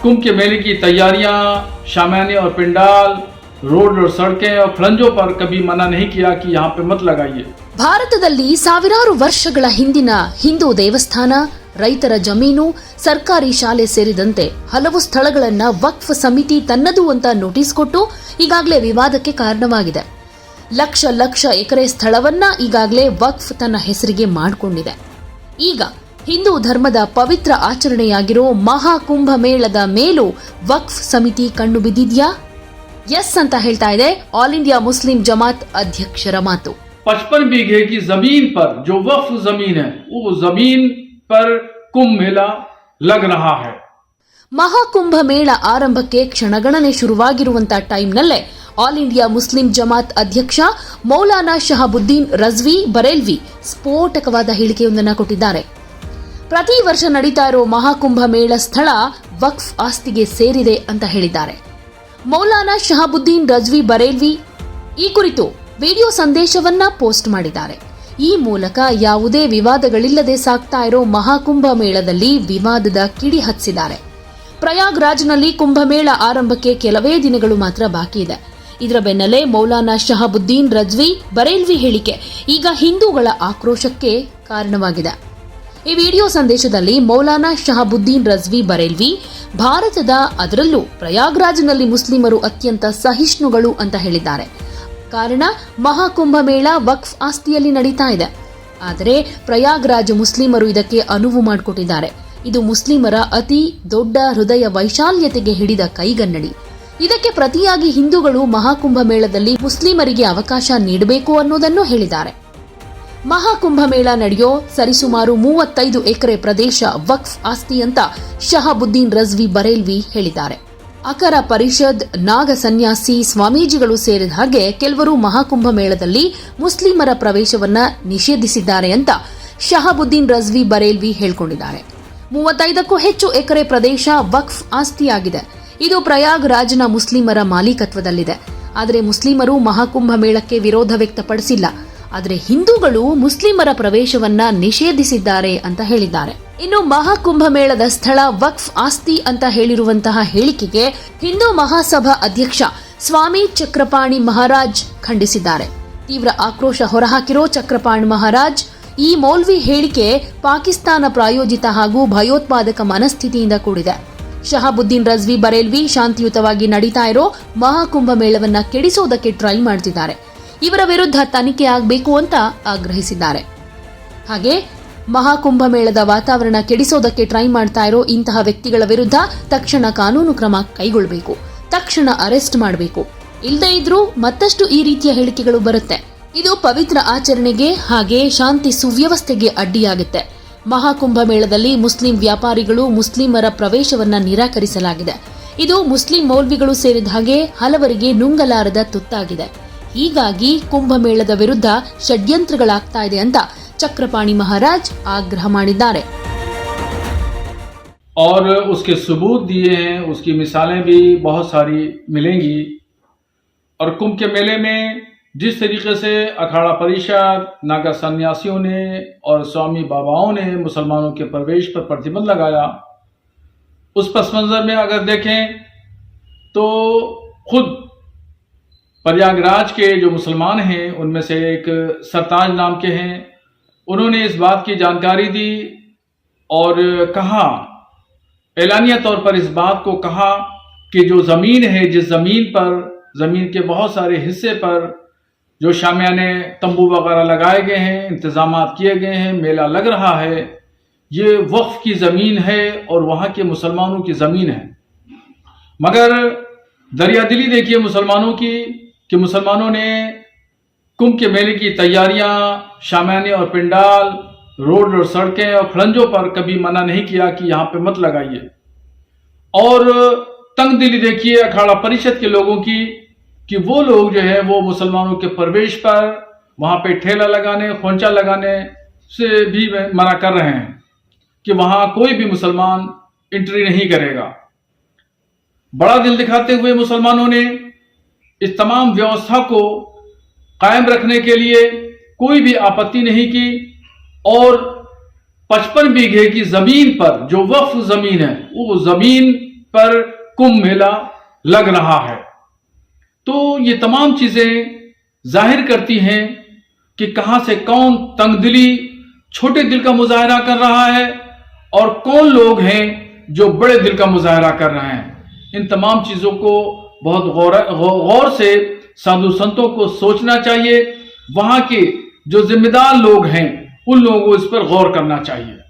कुंभ के मेले की तैयारियां शामियाने और पिंडाल रोड और सड़कें और खड़ंजों पर कभी मना नहीं किया कि यहाँ पे मत लगाइए ಭಾರತದಲ್ಲಿ ಸಾವಿರಾರು ವರ್ಷಗಳ ಹಿಂದಿನ ಹಿಂದೂ ದೇವಸ್ಥಾನ ರೈತರ ಜಮೀನು ಸರ್ಕಾರಿ ಶಾಲೆ ಸೇರಿದಂತೆ ಹಲವು ಸ್ಥಳಗಳನ್ನ ವಕ್ಫ್ ಸಮಿತಿ ತನ್ನದು ಅಂತ ನೋಟಿಸ್ ಕೊಟ್ಟು ಈಗಾಗಲೇ ವಿವಾದಕ್ಕೆ ಕಾರಣವಾಗಿದೆ ಲಕ್ಷ ಲಕ್ಷ ಎಕರೆ ಸ್ಥಳವನ್ನ ಈಗಾಗಲೇ ವಕ್ಫ್ ತನ್ನ ಹೆಸರಿಗೆ ಮಾಡಿಕೊಂಡಿದೆ ಈಗ ಹಿಂದೂ ಧರ್ಮದ ಪವಿತ್ರ ಆಚರಣೆಯಾಗಿರೋ ಮಹಾಕುಂಭ ಮೇಳದ ಮೇಲೂ ವಕ್ಫ್ ಸಮಿತಿ ಕಣ್ಣು ಬಿದ್ದಿದ್ಯಾ ಎಸ್ ಅಂತ ಹೇಳ್ತಾ ಇದೆ ಆಲ್ ಇಂಡಿಯಾ ಮುಸ್ಲಿಂ ಜಮಾತ್ ಅಧ್ಯಕ್ಷರ ಮಾತು पचपन बीघे की जमीन पर जो वक्फ जमीन है वो जमीन पर कुंभ मेला लग रहा है ಮಹಾಕುಂಭ ಮೇಳ ಆರಂಭಕ್ಕೆ ಕ್ಷಣಗಣನೆ ಶುರುವಾಗಿರುವಂತ ಟೈಮ್ನಲ್ಲೇ ಆಲ್ ಇಂಡಿಯಾ ಮುಸ್ಲಿಂ ಜಮಾತ್ ಅಧ್ಯಕ್ಷ ಮೌಲಾನಾ ಶಹಾಬುದ್ದೀನ್ ರಜ್ವಿ ಬರೇಲ್ವಿ ಸ್ಫೋಟಕವಾದ ಹೇಳಿಕೆಯೊಂದನ್ನು ಕೊಟ್ಟಿದ್ದಾರೆ ಪ್ರತಿ ವರ್ಷ ನಡೀತಾ ಇರೋ ಮಹಾಕುಂಭ ಮೇಳ ಸ್ಥಳ ವಕ್ಫ್ ಆಸ್ತಿಗೆ ಸೇರಿದೆ ಅಂತ ಹೇಳಿದ್ದಾರೆ. ಮೌಲಾನಾ ಶಹಾಬುದ್ದೀನ್ ರಜ್ವಿ ಬರೇಲ್ವಿ ಈ ಕುರಿತು ವಿಡಿಯೋ ಸಂದೇಶವನ್ನ ಪೋಸ್ಟ್ ಮಾಡಿದ್ದಾರೆ. ಈ ಮೂಲಕ ಯಾವುದೇ ವಿವಾದಗಳಿಲ್ಲದೆ ಸಾಗ್ತಾ ಇರೋ ಮಹಾಕುಂಭ ಮೇಳದಲ್ಲಿ ವಿವಾದದ ಕಿಡಿ ಹಚ್ಚಿದ್ದಾರೆ ಪ್ರಯಾಗ್ರಾಜ್ನಲ್ಲಿ ಕುಂಭಮೇಳ ಆರಂಭಕ್ಕೆ ಕೆಲವೇ ದಿನಗಳು ಮಾತ್ರ ಬಾಕಿ ಇದೆ. ಇದರ ಬೆನ್ನಲ್ಲೇ ಮೌಲಾನಾ ಶಹಾಬುದ್ದೀನ್ ರಜ್ವಿ ಬರೇಲ್ವಿ ಹೇಳಿಕೆ ಈಗ ಹಿಂದೂಗಳ ಆಕ್ರೋಶಕ್ಕೆ ಕಾರಣವಾಗಿದೆ. ಈ ವಿಡಿಯೋ ಸಂದೇಶದಲ್ಲಿ ಮೌಲಾನಾ ಶಹಾಬುದ್ದೀನ್ ರಜ್ವಿ ಬರೇಲ್ವಿ, ಭಾರತದ ಅದರಲ್ಲೂ ಪ್ರಯಾಗ್ರಾಜ್ನಲ್ಲಿ ಮುಸ್ಲಿಮರು ಅತ್ಯಂತ ಸಹಿಷ್ಣುಗಳು ಅಂತ ಹೇಳಿದ್ದಾರೆ. ಕಾರಣ, ಮಹಾಕುಂಭ ಮೇಳ ವಕ್ಫ್ ಆಸ್ತಿಯಲ್ಲಿ ನಡೀತಾ ಇದೆ. ಆದರೆ ಪ್ರಯಾಗ್ರಾಜ್ ಮುಸ್ಲಿಮರು ಇದಕ್ಕೆ ಅನುವು ಮಾಡಿಕೊಟ್ಟಿದ್ದಾರೆ. ಇದು ಮುಸ್ಲಿಮರ ಅತಿ ದೊಡ್ಡ ಹೃದಯ ವೈಶಾಲ್ಯತೆಗೆ ಹಿಡಿದ ಕೈಗನ್ನಡಿ. ಇದಕ್ಕೆ ಪ್ರತಿಯಾಗಿ ಹಿಂದೂಗಳು ಮಹಾಕುಂಭ ಮೇಳದಲ್ಲಿ ಮುಸ್ಲಿಮರಿಗೆ ಅವಕಾಶ ನೀಡಬೇಕು ಅನ್ನೋದನ್ನು ಹೇಳಿದ್ದಾರೆ. ಮಹಾಕುಂಭ ಮೇಳ ನಡೆಯೋ ಸರಿಸುಮಾರು ಮೂವತ್ತೈದು ಎಕರೆ ಪ್ರದೇಶ ವಕ್ಫ್ ಆಸ್ತಿ ಅಂತ ಶಹಾಬುದ್ದೀನ್ ರಜ್ವಿ ಬರೇಲ್ವಿ ಹೇಳಿದ್ದಾರೆ. ಅಕರ ಪರಿಷದ್, ನಾಗ ಸನ್ಯಾಸಿ, ಸ್ವಾಮೀಜಿಗಳು ಸೇರಿದ ಹಾಗೆ ಕೆಲವರು ಮಹಾಕುಂಭ ಮೇಳದಲ್ಲಿ ಮುಸ್ಲಿಮರ ಪ್ರವೇಶವನ್ನ ನಿಷೇಧಿಸಿದ್ದಾರೆ ಅಂತ ಶಹಾಬುದ್ದೀನ್ ರಜ್ವಿ ಬರೇಲ್ವಿ ಹೇಳಿಕೊಂಡಿದ್ದಾರೆ. ಮೂವತ್ತೈದಕ್ಕೂ ಹೆಚ್ಚು ಎಕರೆ ಪ್ರದೇಶ ವಕ್ಫ್ ಆಸ್ತಿಯಾಗಿದೆ. ಇದು ಪ್ರಯಾಗ್ ರಾಜ್ನ ಮುಸ್ಲಿಮರ ಮಾಲೀಕತ್ವದಲ್ಲಿದೆ. ಆದರೆ ಮುಸ್ಲಿಮರು ಮಹಾಕುಂಭ ಮೇಳಕ್ಕೆ ವಿರೋಧ ವ್ಯಕ್ತಪಡಿಸಿಲ್ಲ. ಆದರೆ ಹಿಂದೂಗಳು ಮುಸ್ಲಿಮರ ಪ್ರವೇಶವನ್ನ ನಿಷೇಧಿಸಿದ್ದಾರೆ ಅಂತ ಹೇಳಿದ್ದಾರೆ. ಇನ್ನು ಮಹಾಕುಂಭ ಮೇಳದ ಸ್ಥಳ ವಕ್ಫ್ ಆಸ್ತಿ ಅಂತ ಹೇಳಿರುವಂತಹ ಹೇಳಿಕೆಗೆ ಹಿಂದೂ ಮಹಾಸಭಾ ಅಧ್ಯಕ್ಷ ಸ್ವಾಮಿ ಚಕ್ರಪಾಣಿ ಮಹಾರಾಜ್ ಖಂಡಿಸಿದ್ದಾರೆ. ತೀವ್ರ ಆಕ್ರೋಶ ಹೊರಹಾಕಿರೋ ಚಕ್ರಪಾಣಿ ಮಹಾರಾಜ್ ಈ ಮೌಲ್ವಿ ಹೇಳಿಕೆ ಪಾಕಿಸ್ತಾನ ಪ್ರಾಯೋಜಿತ ಹಾಗೂ ಭಯೋತ್ಪಾದಕ ಮನಸ್ಥಿತಿಯಿಂದ ಕೂಡಿದೆ. ಶಹಾಬುದ್ದೀನ್ ರಜ್ವಿ ಬರೇಲ್ವಿ ಶಾಂತಿಯುತವಾಗಿ ನಡೀತಾ ಇರೋ ಮಹಾಕುಂಭ ಮೇಳವನ್ನ ಕೆಡಿಸೋದಕ್ಕೆ ಟ್ರೈ ಮಾಡ್ತಿದ್ದಾರೆ. ಇವರ ವಿರುದ್ಧ ತನಿಖೆ ಆಗಬೇಕು ಅಂತ ಆಗ್ರಹಿಸಿದ್ದಾರೆ. ಹಾಗೆ ಮಹಾಕುಂಭ ಮೇಳದ ವಾತಾವರಣ ಕೆಡಿಸೋದಕ್ಕೆ ಟ್ರೈ ಮಾಡ್ತಾ ಇರೋ ಇಂತಹ ವ್ಯಕ್ತಿಗಳ ವಿರುದ್ಧ ತಕ್ಷಣ ಕಾನೂನು ಕ್ರಮ ಕೈಗೊಳ್ಳಬೇಕು, ತಕ್ಷಣ ಅರೆಸ್ಟ್ ಮಾಡಬೇಕು. ಇಲ್ಲದೇ ಇದ್ರೂ ಮತ್ತಷ್ಟು ಈ ರೀತಿಯ ಹೇಳಿಕೆಗಳು ಬರುತ್ತೆ. ಇದು ಪವಿತ್ರ ಆಚರಣೆಗೆ ಹಾಗೆ ಶಾಂತಿ ಸುವ್ಯವಸ್ಥೆಗೆ ಅಡ್ಡಿಯಾಗುತ್ತೆ. ಮಹಾಕುಂಭ ಮೇಳದಲ್ಲಿ ಮುಸ್ಲಿಂ ವ್ಯಾಪಾರಿಗಳು ಮುಸ್ಲಿಮರ ಪ್ರವೇಶವನ್ನ ನಿರಾಕರಿಸಲಾಗಿದೆ. ಇದು ಮುಸ್ಲಿಂ ಮೌಲ್ವಿಗಳು ಸೇರಿದ ಹಾಗೆ ಹಲವರಿಗೆ ನುಂಗಲಾರದ ತುತ್ತಾಗಿದೆ. ಹೀಗಾಗಿ ಕುಂಭಮೇಳದ ವಿರುದ್ಧ ಷಡ್ಯಂತ್ರಗಳಾಗ್ತಾ ಇದೆ ಅಂತ ಚಕ್ರಪಾಣಿ ಮಹಾರಾಜ್ ಆಗ್ರಹ ಮಾಡಿದ್ದಾರೆ. اور اس کے ثبوت دیے ہیں، اس کی مثالیں بھی بہت ساری ملیں گی۔ اور کمبھ کے میلے میں جس طریقے سے اکھاڑا پریشد ناگا سنیاسیوں نے اور سوامی باباؤں نے مسلمانوں کے پرویش پر پرتبند لگایا، اس پس منظر میں اگر دیکھیں تو خود پریاگ راج کے جو مسلمان ہیں، ان میں سے ایک سرتاج نام کے ہیں۔ انہوں نے اس بات کی جانکاری دی اور کہا، اعلانیہ طور پر اس بات کو کہا کہ جو زمین ہے، جس زمین پر، زمین کے بہت سارے حصے پر جو شامیانے تمبو وغیرہ لگائے گئے ہیں، انتظامات کیے گئے ہیں، میلہ لگ رہا ہے، یہ وقف کی زمین ہے اور وہاں کے مسلمانوں کی زمین ہے۔ مگر دریا دلی دیکھیے مسلمانوں کی کہ مسلمانوں نے کمبھ کے میلے کی تیاریاں شامینے اور پنڈال، روڈ اور سڑکیں اور کھڑنجوں پر کبھی منع نہیں کیا کہ یہاں پہ مت لگائیے۔ اور تنگ دلی دیکھیے اکھاڑا پریشد کے لوگوں کی کہ وہ لوگ جو ہے وہ مسلمانوں کے پرویش پر وہاں پہ ٹھیلا لگانے، خونچا لگانے سے بھی منع کر رہے ہیں کہ وہاں کوئی بھی مسلمان انٹری نہیں کرے گا۔ بڑا دل دکھاتے ہوئے مسلمانوں نے اس تمام ویوستھا کو قائم رکھنے کے لیے کوئی بھی آپتی نہیں کی اور پچپن بیگھے کی زمین پر جو وقف زمین ہے، وہ زمین پر کم میلہ لگ رہا ہے۔ تو یہ تمام چیزیں ظاہر کرتی ہیں کہ کہاں سے کون تنگ دلی، چھوٹے دل کا مظاہرہ کر رہا ہے اور کون لوگ ہیں جو بڑے دل کا مظاہرہ کر رہے ہیں۔ ان تمام چیزوں کو بہت غور غور سے سادھو سنتوں کو سوچنا چاہیے۔ وہاں کے جو ذمہ دار لوگ ہیں، ان لوگوں کو اس پر غور کرنا چاہیے۔